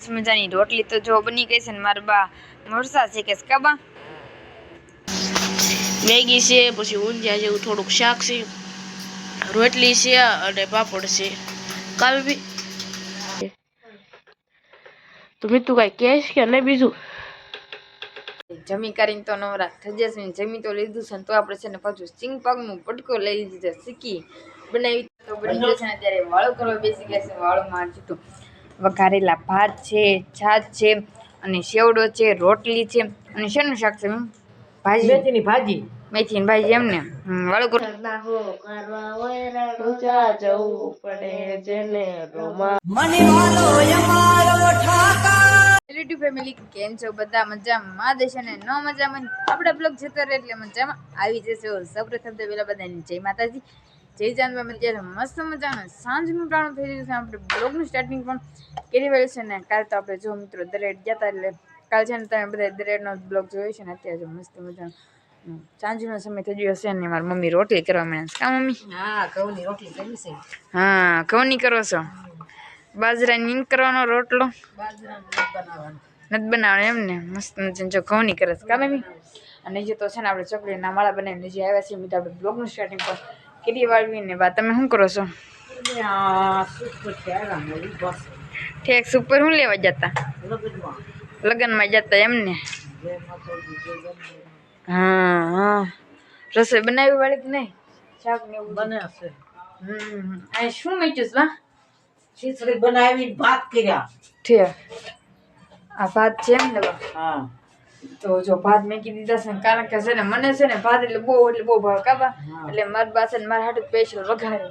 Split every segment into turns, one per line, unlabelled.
મજાની રોટલી તો જો બની ગઈ છે ને મારા બા મરસા છે કે કાબા
મેગી છે પછી ઊંધિયા જેવું થોડુંક શાક છે રોટલી છે અને પાપડ છે. કાલ બી. તો તું કાંઈ કહેશ કે નહીં બીજું?
જમી કરીને તો નવરા થઈ જશે ને જમી તો લીધું છે ને તો આપણે છે ને પાછું સિંગ પગનું પટકો લઈ લીધું શીખી. બનાવી તો બની ગયો છે અત્યારે વાળો કરવા બેસી ગયા છે વાળોમાં જીતું. વઘારેલા ભાત છે છાશ છે અને સેવડો છે રોટલી છે અને શેનું શાક છે ભાજી.
મેથીની ભાજી.
મેથીની ભાજી એમ ને? વાળો કરો.
જવું પડે જેને રોમા.
યુટ્યુબ ફેમિલી કેમ છો? બધા મજામાં? દેશે ને ન મજામાં? આપણા બ્લોગ જતો રહે એટલે મજામાં આવી જશે. સૌપ્રથમ તો પેલા બધાની જય માતાજી. જય જાનભાઈ અત્યારે મસ્ત મજાનું સાંજનું પ્રાણ થઈ રહ્યું છે. આપણે બ્લોગનું સ્ટાર્ટિંગ પણ કરી રહ્યું છે ને કાલ તો આપણે જો મિત્રો દરેડ ગયા હતા એટલે કાલ છે ને તમે બધા દરેડનો બ્લોગ જોયો છે ને અત્યારે જો મસ્ત મજાનું. સાંજનો સમય થઈ ગયો છે ને મારી મમ્મી રોટલી કરવા માંડે કા મમ્મી?
હા ઘઉંની રોટલી કરી છે.
હા ઘઉંની કરો છો? બાજરાની નીંદ કરવાનો રોટલો?
બાજરાનો
નથી બનાવવાનું. એમ ને? મસ્ત મજાની જો ઘઉંની કરે છે. કા મમ્મી? અને જે તો છે ને આપણે ચોકડીના માળા બનાવીને જે આવ્યા છે મેં તો આપણે બ્લોગનું સ્ટાર્ટિંગ પણ કરી વાળવીને બા તમે શું કરો છો? ઠેક સુપર શું લેવા જતા?
લગ્નમાં.
જતા એમ ને?
જે માતાજી જે ગમે
હા હા. રસોઈ બનાવી વાળી કે નહીં? શાક ને એવું
બનાવશે. છે
હમ. આ શું મેચ્યું બા?
ખીચડી બનાવી ભાત કર્યા.
ઠેક. આ ભાત છે એમ ને બા?
હા.
તો જો ભાત મેકી દીધા છે કારણ કે છે ને મને છે ને ભાત એટલે બહુ એટલે બહુ ભાવ કાબા એટલે મારી પાસે ને મારા હાટુ સ્પેશિયલ વઘારે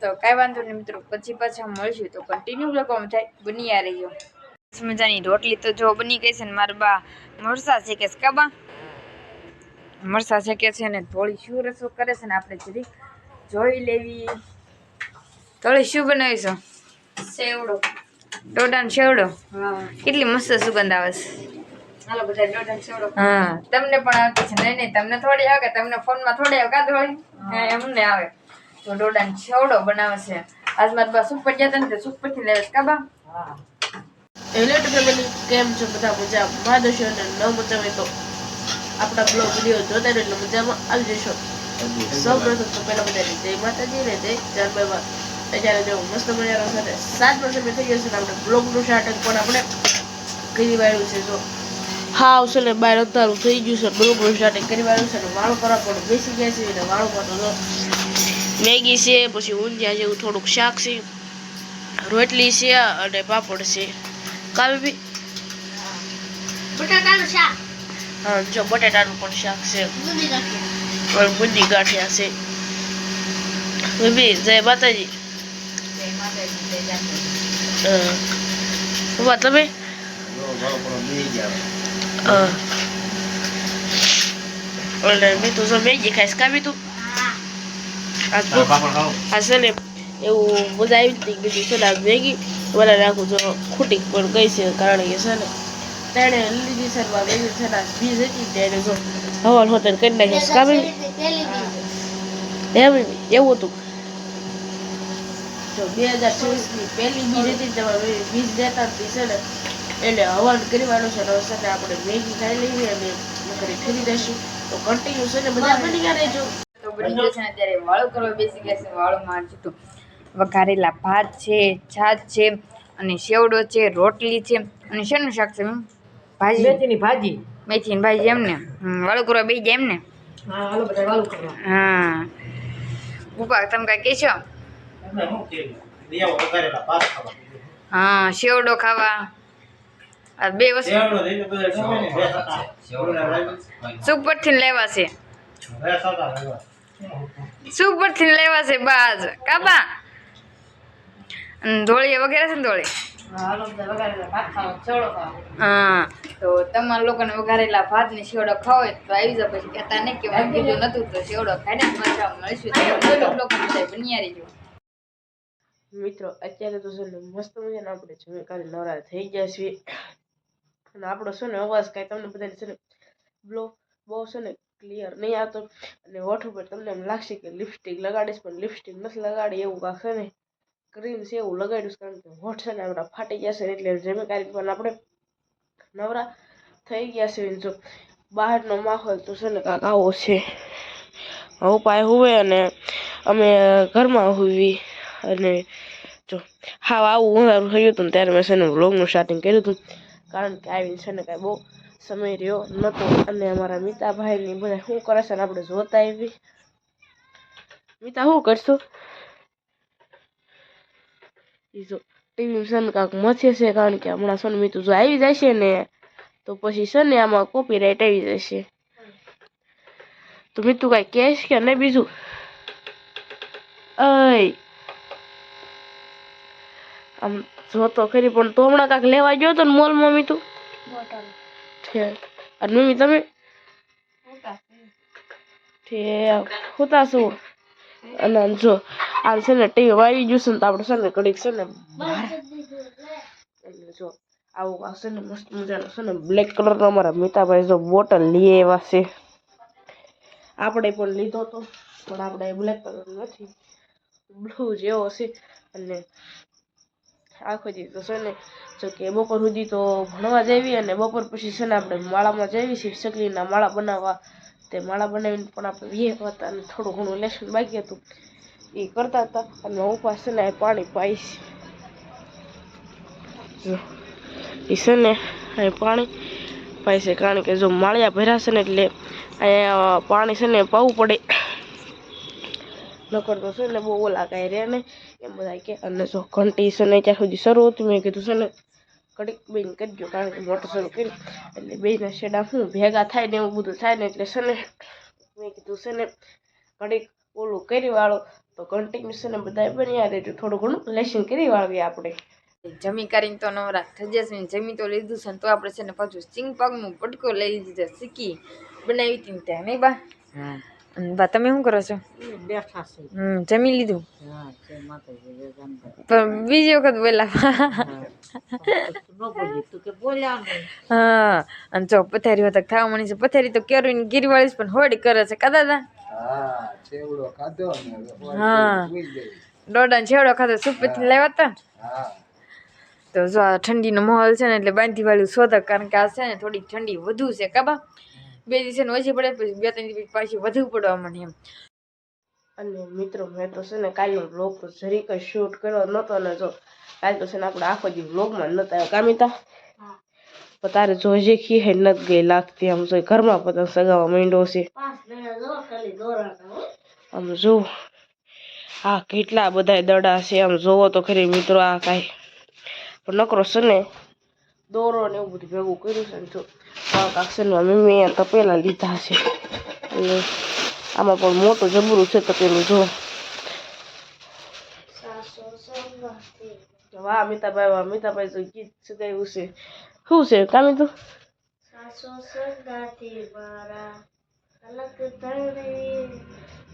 તો કાંઈ વાંધો નહીં મિત્રો પછી પાછા મળશું. તો કન્ટિન્યુ લખવામાં થાય બની આ રહ્યો મજાની રોટલી તો જો બની ગઈ છે ને મારા બા મરસા છે કે કાબા મરસા છે કે છે ને થોડી શું રસો કરે છે ને આપણે જરી જોઈ લેવી. થોડી શું બનાવીશું?
સેવડો.
ડોડાનો શેવડો
હા.
કેટલી મસ્ત સુગંધ આવે છે. હા. તમને પણ આવતી છે. નહીં નહીં તમને થોડી આવે કે તમને ફોનમાં થોડી આવે થોડી એમને આવે. તો ડોડાને છેવડો બનાવે છે. આજ મારા બા સુપર ગયા હતા ને સુપર લેવે છે કાબા
હેલો
ટુ ફેમિલી કેમ છો બધા મજામાં? દેશો અને ન મજા હોય તો આપણા બ્લોગ વીડિયો જોતા રહો એટલે મજામાં આવી જશો. સૌ પ્રથમ તો પહેલા બધા જય માતાજી ને જય જાનબાબા અત્યારે જો મસ્ત મજાનો સાથે સાત સમય થઈ ગયો છે ને આપણે બ્લોગનું સ્ટાર્ટ પણ આપણે કરી વાળ્યું છે જો. હા આવશે ને બહાર અંધારું થઈ ગયું છે બરોબર સ્ટાર્ટિંગ કરી વાળું છે ને વાળો કરવા પણ બેસી ગયા છે ને વાળો પર તો મેગી છે પછી ઊંધિયા જેવું થોડુંક શાક છે રોટલી છે અને પાપડ છે. કાલ બી
બટાકાનું શાક.
હા જો બટાટાનું પણ શાક છે. બુંદી ગાંઠિયા. છે. બેબી જય માતાજી.
જય માતાજી જય
તમે? ઓલે મેં તો જો મેગી ખાઈશ કા તું
હા
આ તો આ છે ને એવું મજા આવી હતી બીજું છે આ મેગી ઓલા રાખું જો ખૂટી પણ ગઈ છે કારણ કે છે ને તેણે લીધી ને મેગી છે ને બીજ હતી તેને જો હવાલ હોતર કરી નાખીશ કા બેબી
પેલી બીજી
એમ એવું હતું જો બે હજાર ચોવીસની પહેલી બીજ હતી ને તેમાં વી- બીજ દેતા હતી છે ને એટલે હવન કરવાનું છે અને હવે આપણે મેગી ખાઈ લઈએ અને નકરી ફરી દઈશું તો કન્ટિન્યુ છે ને બધા બની ગયા રહેજો.
તો બની ગયો છે ને અત્યારે વાળો કરવા બેસી ગયા છે વાળોમાં તો વઘારેલા ભાત છે છાશ છે અને સેવડો છે રોટલી છે અને શેનું શાક છે? ભાજી.
મેથીની ભાજી.
મેથીની ભાજી એમને હમ, વાળો કરવા બેસી જાય એમને
હા હાલો બધા વાલું કરવા.
હા. ઉપા તમે કાંઈ કહેશો? હા શેવડો ખાવા. આ બે વસ્તુ.
શેવડો પરથી ને
લેવા છે
ભેંસ હતા લેવા.
થી લેવા છે બાજ. કાબા. ધોળી વગેરે છે ને ધોળી?
હા હાલો બધા વઘારેલા ભાત ખાવા સેવડો ખાવા.
હા. તો તમારા લોકોને વઘારેલા ભાત ને સેવડો ખાવો હોય તો આવી જાવ પછી કહેતા નહીં કે બીજું નતું તો શેવડો ખાઈને મજા મળશું. તો લોકો બનિયા
મિત્રો અત્યારે તો છે ને મસ્ત મજાના આપણે જમી કાલે નવરા થઈ ગયા છીએ. અને આપણો છે ને અવાજ કાંઈ તમને બધાને છે ને બ્લો, બહુ છે ને ક્લિયર નહીં આવતો. અને હોઠ ઉપર તમને એમ લાગશે કે લિપસ્ટિક લગાડીશ, પણ લિપસ્ટિક નથી લગાડી, એવું કાંક છે ને ક્રીમ છે એવું લગાડ્યું કારણ કે હોઠ છે ને આપણા ફાટી ગયા છે એટલે જેમે કાંઈ પણ આપણે નવરા થઈ ગયા છે જો બહારનો માહોલ તો છે ને કાંક આવો છે. ઉપાય હોવે અને અમે ઘરમાં હોવી અને જો હા આવું ઉનાળું થયું હતું ત્યારે મેં છે ને વ્લોગનું સ્ટાર્ટિંગ કર્યું હતું. કારણ કે આવીને છે ને કાંઈ બહુ સમય રહ્યો નહોતો અને અમારા મિતાભાઈની બધા શું કરે છે ને આપણે જોતા આવી. મિતા, શું કરશું? જો ટીવી છે ને કાંક મથે છે કારણ કે હમણાં છે ને મીતું જો આવી જાય છે ને, તો પછી છે ને આમાં કોપીરાઇટ આવી જશે. તો મીતું કાંઈ કહેશ કે નહીં બીજું? અય! આમ જોતો ખરી પણ તો હમણાં કાંક લેવા ગયો તો ને મોલમાં મીતું છે. અને મમ્મી તમે? હોતા શું? અને જો આમ છે ને ટીવી વાવી ગયું છે ને તો આપણે છે ને ઘડીક છે ને જો આવું આ છે ને મસ્ત મજાનો છે ને બ્લેક કલરનો અમારા મિતાભાઈ જો બોટલ લઈ આવ્યા છે. આપણે પણ લીધો તો પણ આપણે બ્લેક કલર નથી. બ્લુ જેવો છે. અને આખો દી તો છે ને, જો કે બપોર સુધી તો ભણવા જઈએ અને બપોર પછી છે ને આપણે માળામાં જઈએ છીએ ચકલીના માળા બનાવવા. તે માળા બનાવીને પણ આપણે વીએ હતા અને થોડું ઘણું લેસન બાકી હતું. એ કરતા હતા અને હું છે ને પાણી પાઈશ. એ છે ને અહીં પાણી છે કારણ કે જો માળિયા ભર્યા ને એટલે અહીંયા પાણી છે ને પાવું પડે. નકર તો છે ને બહુ ઓલા કાંઈ રહે ને એમ બધા કે અને જો ઘંટી છે ને ત્યાં સુધી શરૂ હતી મેં કીધું છે ને કડીક બેન કરજો કારણ કે મોટર શરૂ કરી એટલે બેના શેડા શું ભેગા થાય ને એવું બધું થાય ને એટલે છે ને મેં કીધું છે ને કડીક ઓલું કરી વાળો તો કન્ટિન્યુ છે ને બધા બન્યા રહેજો થોડું ઘણું લેસન કરી વાળવીએ આપણે
જમી કરીને તો નવરા થઈ જશે ને જમી તો લીધું છે ને તો આપણે છે ને પાછું સિંગ પગનું પટકો લઈ લીધું શીખી બનાવી હતી ને ત્યાં નહીં બા અને બા તમે શું કરો છો?
બેઠા છે.
હમ જમી લીધું? પણ બીજી વખત બોલા.
ન તું
હા અને જો પથારી વખત ખાવા મળી છે. પથારી તો કેરી ગીરવાળી પણ હોડી કરે છે કા દાદા?
હા ને.
દોડા છેવડો ખાધો સુપેથી લાવ્યા હતા ને તો જો આ ઠંડીનો માહોલ છે ને એટલે બાંધી વાળું શોધક કારણ કે આ છે ને થોડીક ઠંડી વધુ છે કાબા બે દિવસે ઓછી પડે પછી બે ત્રણ દિવસ પાછી વધુ પડવા મને એમ.
અને મિત્રો મેં તો છે ને કાલનો બ્લોગ તો જરીક શૂટ કર્યો નહોતો ને જો કાલ તો છે ને આપણે આખો દી બ્લોગમાં નહોતા આવ્યા. કામિતા? તારે જો ખી હે નથી ગઈ લાગતી આમ જો ઘરમાં પતંગ સગાવા માંડ્યો છે. આમ જો આ કેટલા બધા દડા છે આમ જોવો તો ખરી મિત્રો આ કાંઈ. પણ નકરો છે ને દોરો ને એવું બધું ભેગું કર્યું છે ને જો આ કાંક છે ને મમ્મી અહીંયા તપેલા લીધા છે એટલે આમાં પણ મોટું જબરું છે તપેલું જો વાહ મિતાભાઈ વાહ મિતાભાઈ તો ગીત સુગાયું છે શું છે કામી તું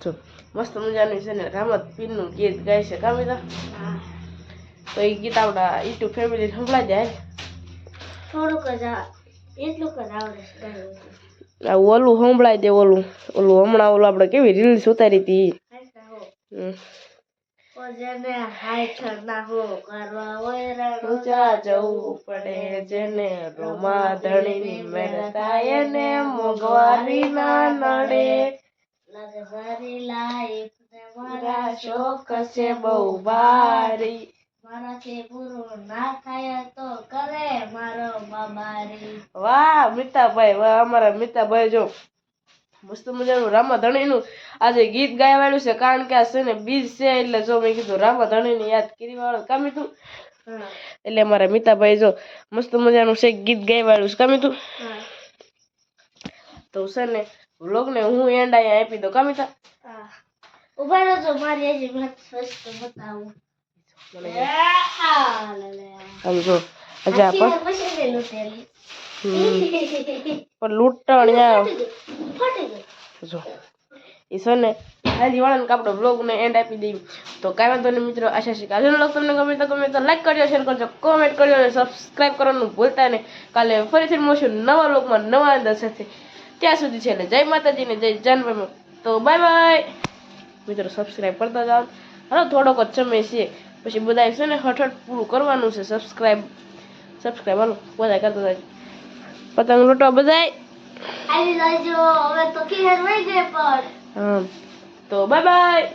જો મસ્ત મજાનું છે ને રામત પીરનું ગીત ગાય છે કામિતા તો એ ગીત આપણા યુટ્યુબ ફેમિલી સંભળાઈ જાય
થોડુંક જ એટલું જ આવડે છે
ઓલું સંભળાય દે ઓલું ઓલું હમણાં ઓલું આપણે કેવી રીલ્સ ઉતારી હતી ઈ.
હાચા હો.
હમ.
ઓ જેને હાઈઠ ના હો કરવા હોય
ઊંચા જવું પડે જેને રોમા ધણીની મહેનતા એને મોંઘવારી ના નડે
લાગે સારી લાઈફ ને મારા
શોખ છે બહુ ભારી
મારાથી પૂરું ના થાય તો કરે મારો બાબારી.
વાહ મિતાભાઈ વાહ અમારા મિતાભાઈ જો મસ્ત મજાનું રામા ધણીનું આજે ગીત ગાયવાળું છે. કારણ કે આ છે ને બીજ છે એટલે જો મેં કીધું રામા ધણીને યાદ કરી વાળું કામી તું એટલે અમારા મિતાભાઈ જો મસ્ત મજાનું છે ગીત ગાયવાળું છે. કામી તું તો છે ને વ્લોગને હું એન્ડ અહીંયા આપી દઉં. કામિતા?
ઊભા રહેજો મારી આજે વાત સ્વસ્થ બતાવું.
મને
હા લે લે
આમ જો આજે આ
આખી પછી લઈ લૂંટેલી
પણ લૂંટણ જો છે ને હાજી વાળાને આપણે બ્લોગને એન્ડ આપી દઈએ તો કાંઈ વાંધો નહીં મિત્રો આશા છે કે આજનો બ્લોગ તમને ગમે તો ગમે તો લાઈક કરજો શેર કરજો કોમેન્ટ કરજો અને સબસ્ક્રાઈબ કરવાનું ભૂલતા નહીં કાલે ફરીથી મળશું નવા લોકમાં નવા અંદર સાથે ત્યાં સુધી છે એટલે જય માતાજીને જય જાનભાઈ તો બાય બાય મિત્રો સબસ્ક્રાઈબ કરતા જાઓ હાલો થોડોક જ સમય છે પછી બધા છે ને હઠળ પૂરું કરવાનું છે સબસ્ક્રાઇબ સબસ્ક્રાઇબ હાલો બધા કરતા જાય પતંગ લૂંટવા બધાય.
આવી જજો. હવે તો ખેર વહી ગઈ પણ.
હા તો બાય બાય